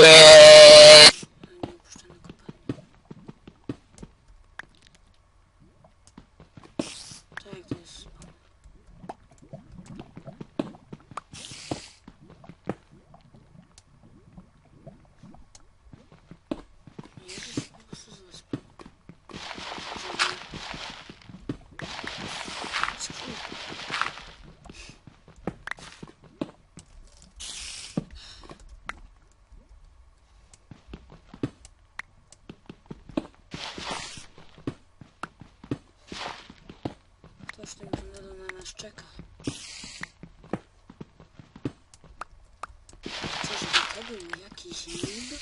Yeah. Czeka. Czyżby to był jakiś niby?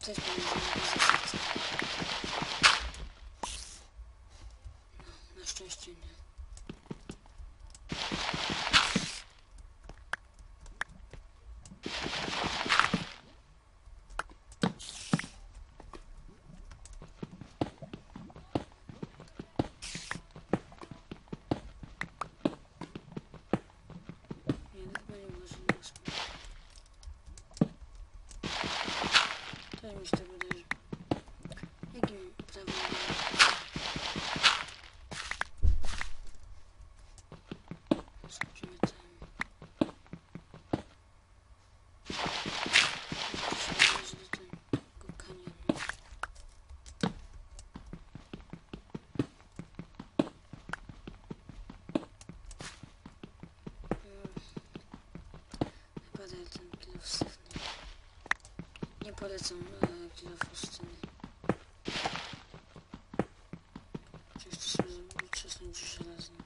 Co jest pomiędzy nami za serce? No, na szczęście nie. Nie, no chyba nie może nie uspać. To mi się tak wydaje. Jakim prawem nie Skoczymy tam. Musimy dojść do tego kanionu. Mm. Chyba daję ten kilo wstywny. Nie polecam e, kilo fustyny. Czy chcę sobie utrzesnąć żelazno.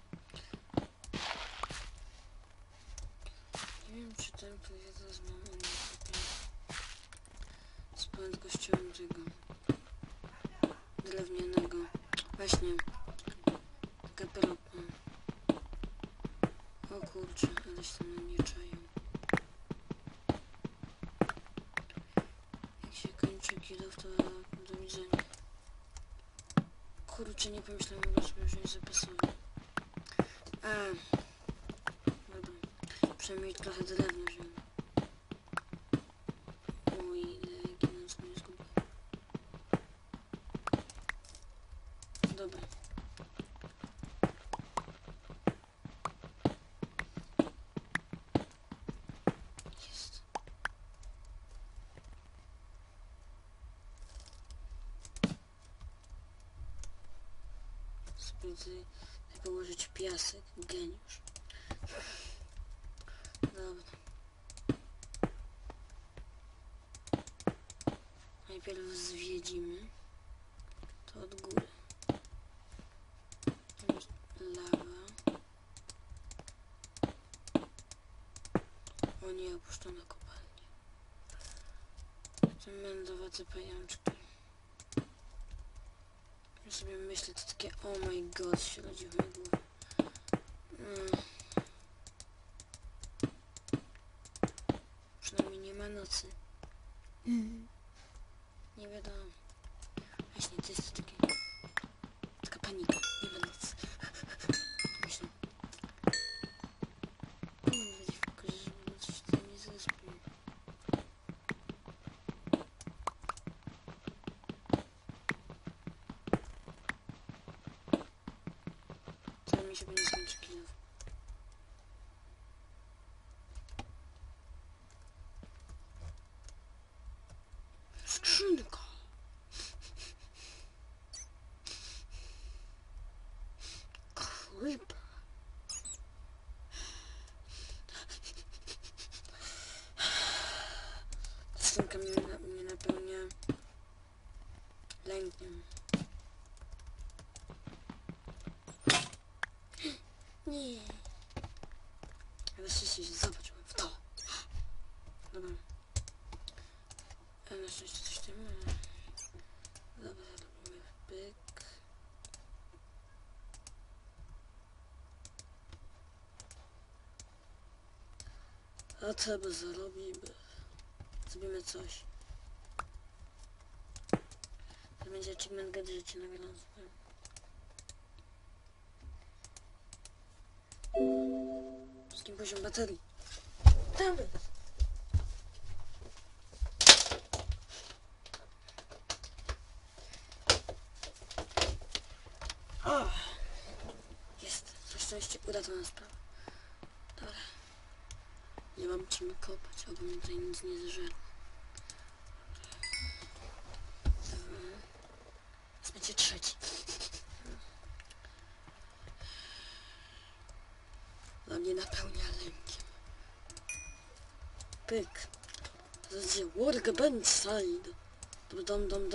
Nie wiem czy ten projekt teraz mam uniwersytet z prędkością tego drewnianego. Właśnie. Taka pelota. O kurczę, ale się tam na mnie do widzenia. Kurczę, nie pomyślałem, że sobie wziąć zapasowy. A. Dobra. Przynajmniej trochę drewna wziąłem. Oj, ginąc mnie zgubił. Dobra. Jest. Sobie tutaj położyć piasek. Geniusz. Dobra. Najpierw zwiedzimy to od góry. Lawa. O nie, opuszczona kopalnia. Te mędowace pajączki. Sobie myślę, to takie oh my god się rodzi w mojej. Mm. Przynajmniej nie ma nocy. Nie wiadomo. Właśnie, to jest takie... Taka panika. Nie ma nocy. Myślę. Nie będzie tylko, że noc się tutaj nie zrespią. To mi się będzie skończy kilów. Skrzynka. Creeper. Skrzynka mnie, na- mnie napełnia lękiem. Nie. Ale szczęście się zobaczyłem w to. Dobra. Szczęście coś tam ma. Dobra, robimy pyk. A trzeba zarobimy. Zrobimy coś. będzie achievement get życie nagrane. Wszystkim poziom baterii. Damy! O! Jest. Na uratowana sprawa. Dobra. Nie mam czym kopać, oby mi tutaj nic nie. Dobra. Teraz będzie trzeci. No mnie napełnia lękiem. Pyk. To jest Workbench side. Dom, dom, dom,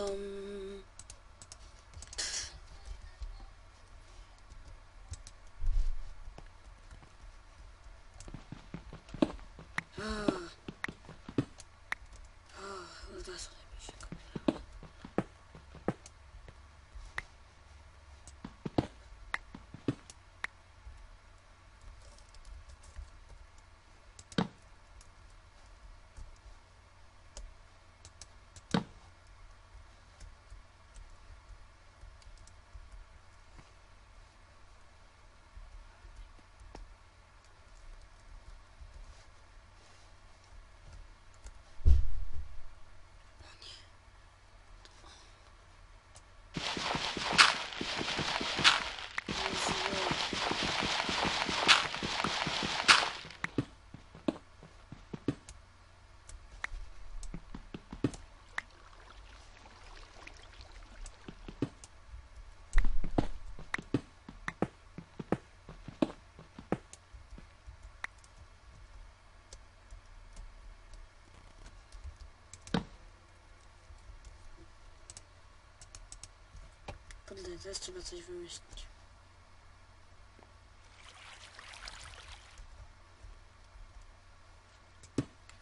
Kurde, teraz trzeba coś wymyślić.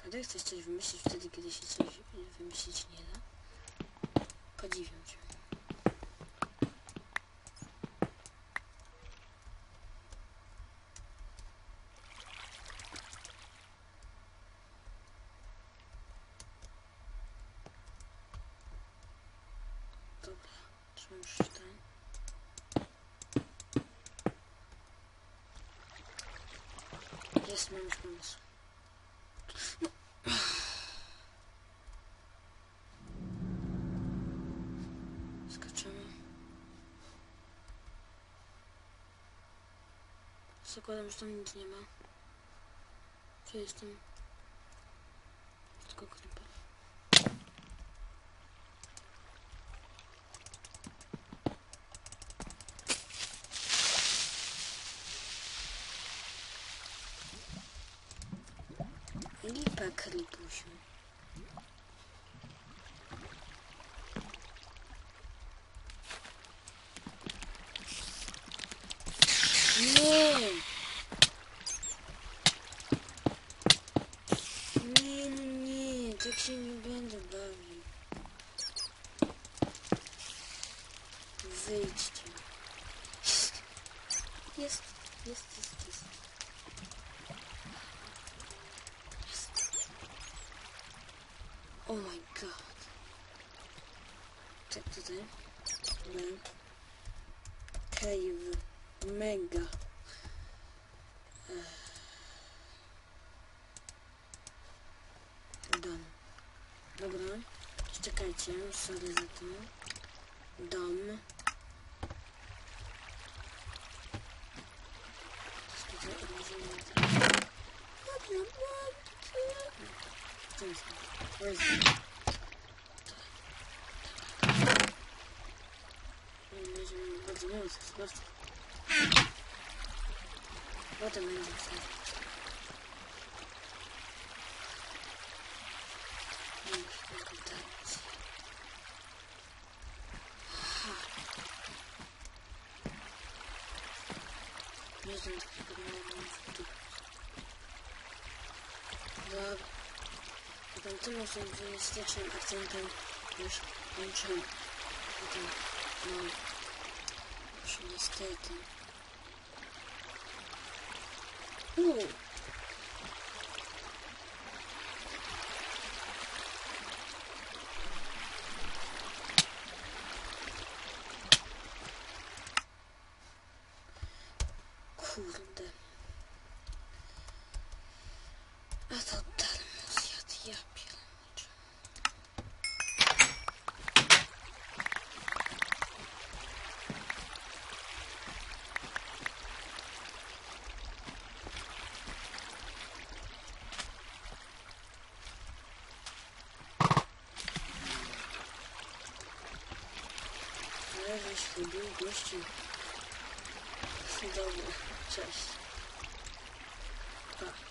Kiedy chcesz coś wymyślić wtedy, kiedy się coś wymyślić nie da? Podziwiam cię. Dobra, trzymam już Jest, mam już pomysł. Skaczemy. Zakładam, że tam nic nie ma. Czy jestem? Tylko creeper. Lipa kripusiu. Nie! Nie, no nie, tak się nie będę bawił. Wyjdźcie. Jest, jest, jest, jest. Jest. Oh my god. Tak tutaj. Dobra. Cave. Mega. Dom. Dobra. Czekajcie, sorry za to. Dom. Tutaj Поднимемся с места. Вот она идет. Love. Континус инвестичным акцентом лишь меньшим. Это нам еще не стоит. Ну, здесь ходил гости недавно часть. Так.